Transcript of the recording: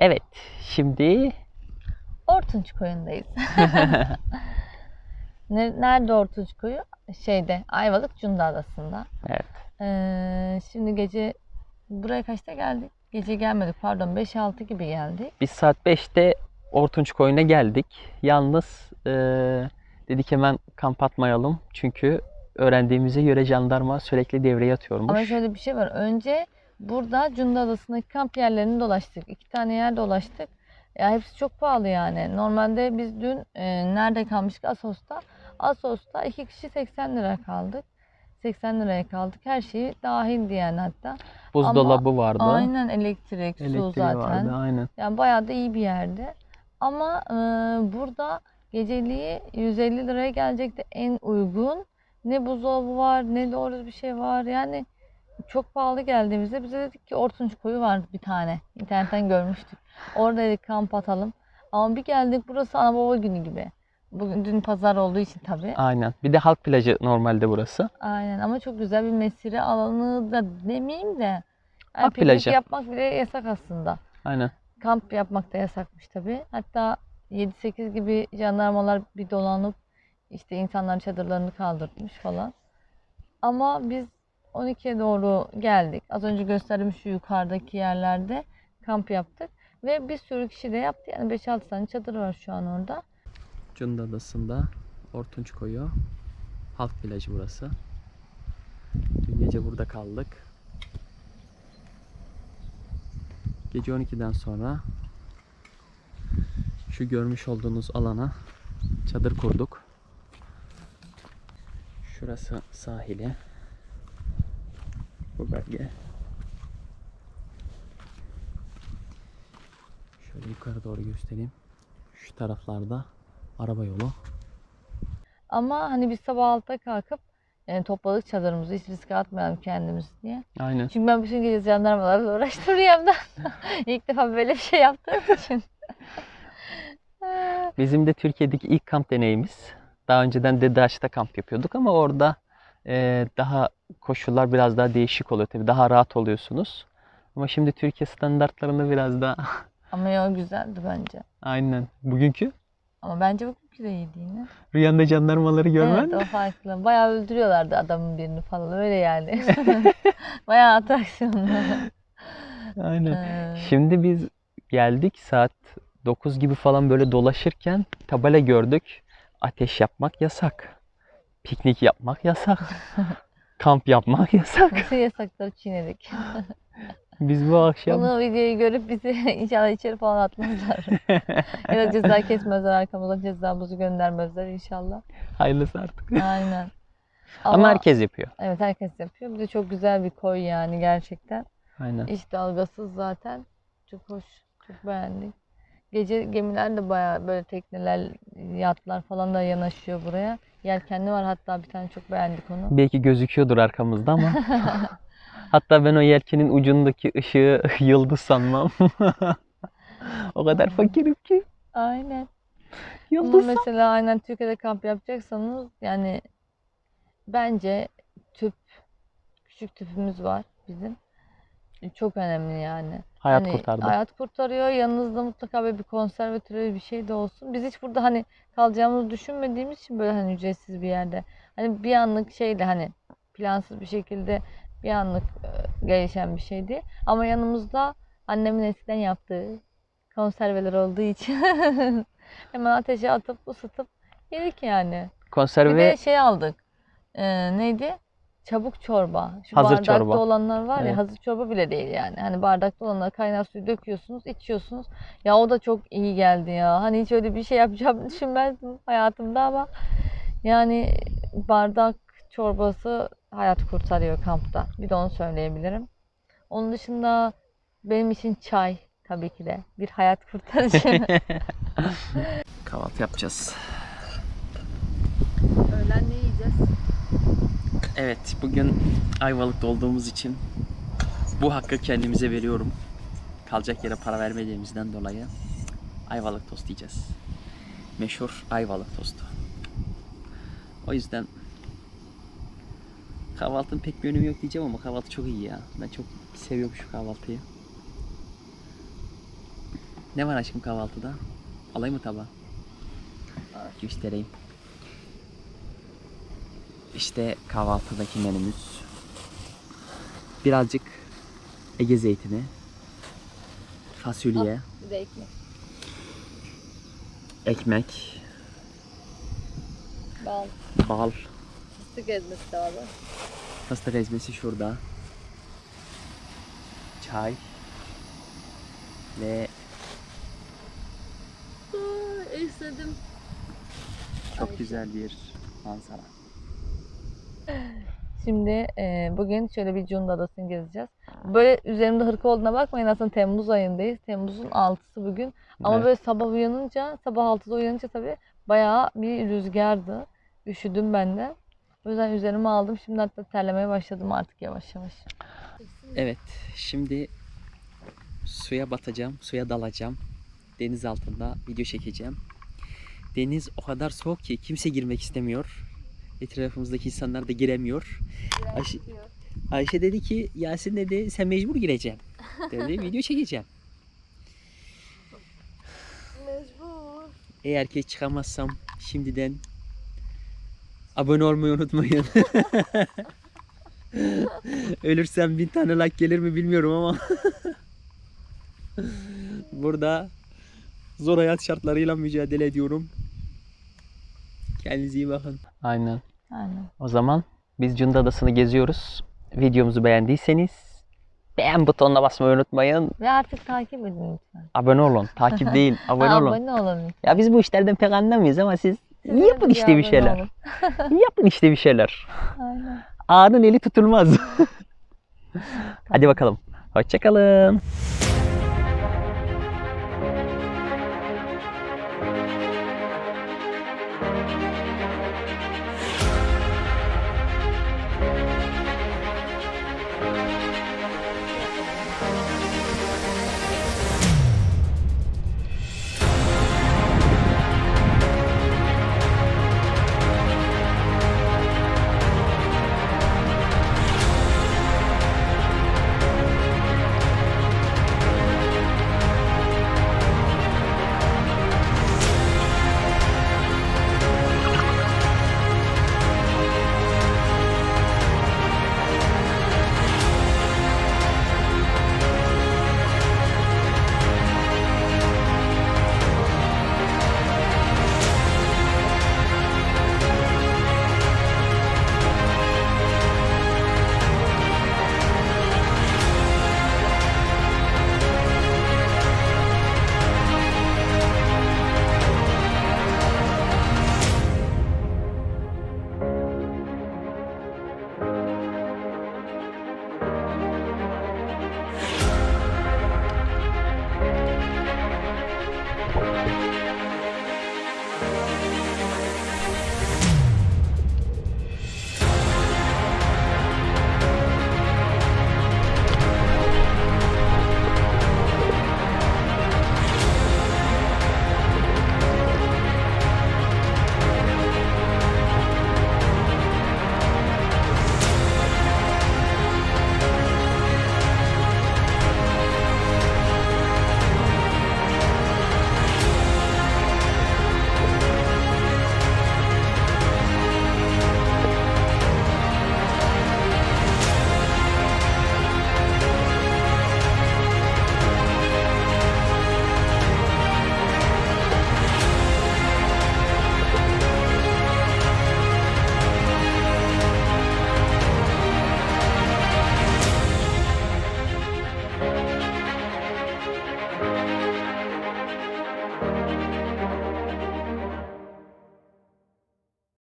Evet, şimdi Ortunç koyundayız. Ne- Nerede Ortunç koyu? Şeyde Ayvalık Cunda Adası'nda. evet, Ee, şimdi gece buraya kaçta geldik? Gece gelmedik pardon 5-6 gibi geldik. biz saat 5'te Ortunç Koyun'a geldik. Yalnız e, dedik hemen kamp atmayalım. Çünkü öğrendiğimize göre jandarma sürekli devreye atıyormuş. Ama şöyle bir şey var. Önce burada Cunda Adası'ndaki kamp yerlerini dolaştık. İki tane yer dolaştık. Ya hepsi çok pahalı yani. Normalde biz dün e, nerede kalmıştık? Asos'ta. Asos'ta iki kişi 80 lira kaldık. 80 liraya kaldık. Her şeyi dahildi yani hatta. Buzdolabı vardı. Aynen elektrik, su Elektriği zaten. vardı, aynen. Yani bayağı da iyi bir yerde. Ama e, burada geceliği 150 liraya gelecekti en uygun. Ne buzdolabı var ne doğru bir şey var. Yani çok pahalı geldiğimizde bize dedik ki Ortunç koyu var bir tane. İnternetten görmüştük. Orada dedik kamp atalım. Ama bir geldik burası ana baba günü gibi. Bugün dün pazar olduğu için tabii. Aynen. Bir de halk plajı normalde burası. Aynen ama çok güzel bir mesire alanı da demeyeyim de. Yani Halk plajı. yapmak bile yasak aslında. Aynen. Kamp yapmak da yasakmış tabii. Hatta 7-8 gibi jandarmalar bir dolanıp işte insanların çadırlarını kaldırmış falan. Ama biz 12'ye doğru geldik. Az önce gösterdiğim şu yukarıdaki yerlerde kamp yaptık. Ve bir sürü kişi de yaptı. Yani 5-6 tane çadır var şu an orada. Cunda Adası'nda Ortunç Koyu. Halk plajı burası. Dün gece burada kaldık. Gece 12'den sonra şu görmüş olduğunuz alana çadır kurduk. Şurası sahili. Bu bölge. Şöyle yukarı doğru göstereyim. Şu taraflarda araba yolu. Ama hani biz sabah 6'da kalkıp yani topladık çadırımızı hiç riske atmayalım kendimiz diye. Aynen. Çünkü ben bütün gece jandarmalarla uğraştım rüyamda. İlk defa böyle bir şey yaptığım için. Bizim de Türkiye'deki ilk kamp deneyimiz. Daha önceden Dedeağaç'ta kamp yapıyorduk ama orada e, daha koşullar biraz daha değişik oluyor tabii. Daha rahat oluyorsunuz. Ama şimdi Türkiye standartlarında biraz daha Ama ya güzeldi bence. aynen. Bugünkü Ama bence bugünkü de iyiydi yine. rüyanda jandarmaları görmen. Evet o farklı. Bayağı öldürüyorlardı adamın birini falan öyle yani. Bayağı atraksiyonlu. Aynen. Ee, Şimdi biz geldik saat 9 gibi falan böyle dolaşırken tabela gördük. Ateş yapmak yasak. Piknik yapmak yasak. Kamp yapmak yasak. bütün yasakları çiğnedik. Biz bu akşam Bunu videoyu görüp bizi inşallah içeri falan atmazlar. ya da ceza kesmezler arkamızdan cezamızı göndermezler inşallah. hayırlısı artık. Aynen. Ama herkes yapıyor. Evet herkes yapıyor. Bir de çok güzel bir koy yani gerçekten. Aynen. Hiç dalgasız zaten. Çok hoş. Çok beğendik. Gece gemiler de bayağı böyle tekneler, yatlar falan da yanaşıyor buraya. Yelkenli var hatta bir tane çok beğendik onu. Belki gözüküyordur arkamızda ama. Hatta ben o yelkenin ucundaki ışığı yıldız sanmam. o kadar fakirim ki. Aynen. Ama Yıldız san- mesela aynen Türkiye'de kamp yapacaksanız yani bence tüp, küçük tüpümüz var bizim. Çok önemli yani. Hayat Hani kurtardı. Hayat kurtarıyor. Yanınızda mutlaka böyle bir konserve türevi bir şey de olsun. Biz hiç burada hani kalacağımızı düşünmediğimiz için böyle hani ücretsiz bir yerde. Hani bir anlık şeyle hani plansız bir şekilde bir anlık e, gelişen bir şeydi. Ama yanımızda annemin eskiden yaptığı konserveler olduğu için hemen ateşe atıp ısıtıp yedik yani. Bir Konserve de şey aldık. Ee, neydi? Çabuk çorba. Şu Hazır bardakta çorba. olanlar var ya Evet. hazır çorba bile değil yani. Hani bardakta olanlar kaynar suyu döküyorsunuz, içiyorsunuz. Ya o da çok iyi geldi ya. Hani hiç öyle bir şey yapacağımı düşünmezdim hayatımda ama yani bardak çorbası hayat kurtarıyor kampta. Bir de onu söyleyebilirim. Onun dışında benim için çay tabii ki de bir hayat kurtarıcı. Kahvaltı yapacağız. Öğlen ne yiyeceğiz? Evet, bugün Ayvalık'ta olduğumuz için bu hakkı kendimize veriyorum. Kalacak yere para vermediğimizden dolayı Ayvalık tost yiyeceğiz. Meşhur Ayvalık tostu. O yüzden kahvaltının pek bir önemi yok diyeceğim ama kahvaltı çok iyi ya. Ben çok seviyorum şu kahvaltıyı. Ne var aşkım kahvaltıda? Alayım mı tabağı? Göstereyim. İşte kahvaltıdaki menümüz. Birazcık Ege zeytini, fasulye, Bir de ekmek. ekmek, Bal. bal, Fıstık ezmesi de var. fıstık ezmesi şurada. Çay ve Aa, Esnedim. çok güzel bir manzara. Şimdi e, bugün şöyle bir Cunda Adası'nı gezeceğiz. Böyle üzerimde hırka olduğuna bakmayın aslında Temmuz ayındayız. Temmuz'un 6'sı bugün. Ama Evet. böyle sabah uyanınca, sabah 6'da uyanınca tabii bayağı bir rüzgardı. Üşüdüm ben de. O yüzden üzerime aldım. Şimdi hatta terlemeye başladım artık yavaş yavaş. Evet, şimdi suya batacağım, suya dalacağım. Deniz altında video çekeceğim. Deniz o kadar soğuk ki kimse girmek istemiyor. Etrafımızdaki insanlar da giremiyor. Ayşe, Ayşe dedi ki Yasin dedi sen mecbur gireceksin. Dedi video çekeceğim. Mecbur. Eğer ki çıkamazsam şimdiden abone olmayı unutmayın. Ölürsem bin tane like gelir mi bilmiyorum ama burada zor hayat şartlarıyla mücadele ediyorum. Kendinize iyi bakın. Aynen. Aynen. O zaman biz Cunda Adası'nı geziyoruz. Videomuzu beğendiyseniz beğen butonuna basmayı unutmayın. Ve artık takip edin lütfen. Abone olun. Takip değil, abone Ha, olun. Abone olun. Ya biz bu işlerden pek anlamıyoruz ama siz Siz de yapın işte bir şeyler. Yapın işte bir şeyler. Aynen. Ağanın eli tutulmaz. Hadi bakalım. Hoşçakalın.